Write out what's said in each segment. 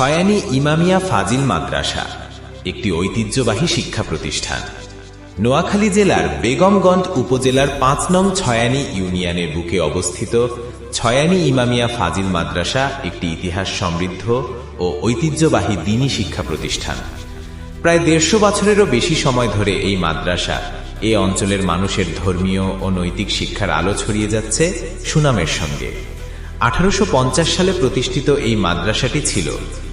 ছয়ানি ইমামিয়া ফাজিল মাদ্রাসা, একটি ঐতিহ্যবাহী শিক্ষা প্রতিষ্ঠান। নোয়াখালী জেলার বেগমগঞ্জ উপজেলার পাঁচ নং ছয়ানি ইউনিয়নের বুকে অবস্থিত ছয়ানি ইমামিয়া ফাজিল মাদ্রাসা একটি ইতিহাস সমৃদ্ধ ও ঐতিহ্যবাহী দিনী শিক্ষা প্রতিষ্ঠান। প্রায় দেড়শো বছরেরও বেশি সময় ধরে এই মাদ্রাসা এ অঞ্চলের মানুষের ধর্মীয় ও নৈতিক শিক্ষার আলো ছড়িয়ে যাচ্ছে সুনামের সঙ্গে। আঠারোশো পঞ্চাশ সালে প্রতিষ্ঠিত এই মাদ্রাসাটি ছিল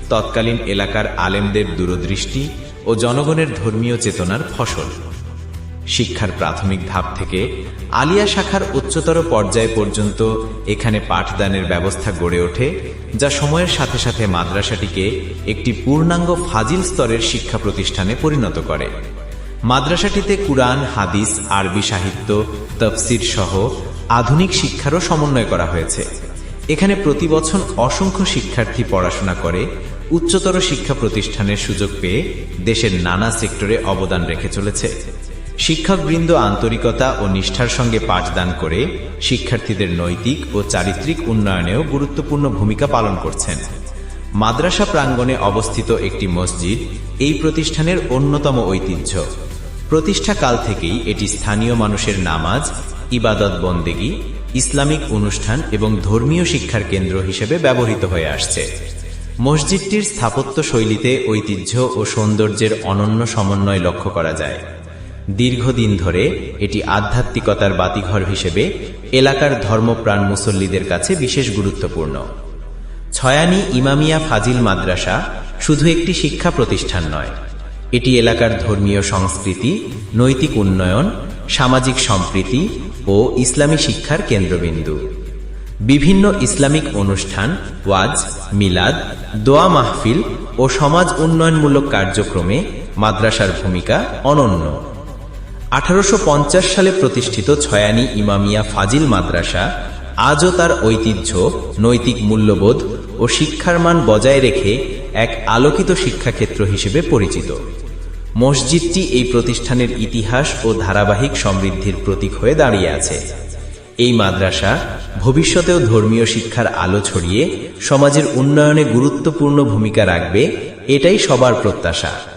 তৎকালীন এলাকার আলেমদের দূরদৃষ্টি ও জনগণের ধর্মীয় চেতনার ফসল। শিক্ষার প্রাথমিক ধাপ থেকে আলিয়া শাখার উচ্চতর পর্যায় পর্যন্ত এখানে পাঠদানের ব্যবস্থা গড়ে ওঠে, যা সময়ের সাথে সাথে মাদ্রাসাটিকে একটি পূর্ণাঙ্গ ফাজিল স্তরের শিক্ষা প্রতিষ্ঠানে পরিণত করে। মাদ্রাসাটিতে কুরআন, হাদিস, আরবি সাহিত্য, তফসির সহ আধুনিক শিক্ষারও সমন্বয় করা হয়েছে। এখানে প্রতি বছর অসংখ্য শিক্ষার্থী পড়াশোনা করে উচ্চতর শিক্ষা প্রতিষ্ঠানের সুযোগ পেয়ে দেশের নানা সেক্টরে অবদান রেখে চলেছে। শিক্ষকবৃন্দ আন্তরিকতা ও নিষ্ঠার সঙ্গে পাঠদান করে শিক্ষার্থীদের নৈতিক ও চারিত্রিক উন্নয়নেও গুরুত্বপূর্ণ ভূমিকা পালন করছেন। মাদ্রাসা প্রাঙ্গণে অবস্থিত একটি মসজিদ এই প্রতিষ্ঠানের অন্যতম ঐতিহ্য। প্রতিষ্ঠাকাল থেকেই এটি স্থানীয় মানুষের নামাজ, ইবাদত বন্দেগী, ইসলামিক অনুষ্ঠান এবং ধর্মীয় শিক্ষার কেন্দ্র হিসেবে ব্যবহৃত হয়ে আসছে। মসজিদটির স্থাপত্য শৈলীতে ঐতিহ্য ও সৌন্দর্যের অনন্য সমন্বয় লক্ষ্য করা যায়। দীর্ঘদিন ধরে এটি আধ্যাত্মিকতার বাতিঘর হিসেবে এলাকার ধর্মপ্রাণ মুসল্লিদের কাছে বিশেষ গুরুত্বপূর্ণ। ছয়ানি ইমামিয়া ফাজিল মাদ্রাসা শুধু একটি শিক্ষা প্রতিষ্ঠান নয়, এটি এলাকার ধর্মীয় সংস্কৃতি, নৈতিক উন্নয়ন, সামাজিক সম্প্রীতি ও ইসলামী শিক্ষার কেন্দ্রবিন্দু। বিভিন্ন ইসলামিক অনুষ্ঠান, ওয়াজ, মিলাদ, দোয়া মাহফিল ও সমাজ উন্নয়নমূলক কার্যক্রমে মাদ্রাসার ভূমিকা অনন্য। আঠারোশো পঞ্চাশ সালে প্রতিষ্ঠিত ছয়ানি ইমামিয়া ফাজিল মাদ্রাসা আজও তার ঐতিহ্য, নৈতিক মূল্যবোধ ও শিক্ষার মান বজায় রেখে এক আলোকিত শিক্ষাক্ষেত্র হিসেবে পরিচিত। মসজিদটি এই প্রতিষ্ঠানের ইতিহাস ও ধারাবাহিক সমৃদ্ধির প্রতীক হয়ে দাঁড়িয়ে আছে। এই মাদ্রাসা ভবিষ্যতেও ধর্মীয় শিক্ষার আলো ছড়িয়ে সমাজের উন্নয়নে গুরুত্বপূর্ণ ভূমিকা রাখবে, এটাই সবার প্রত্যাশা।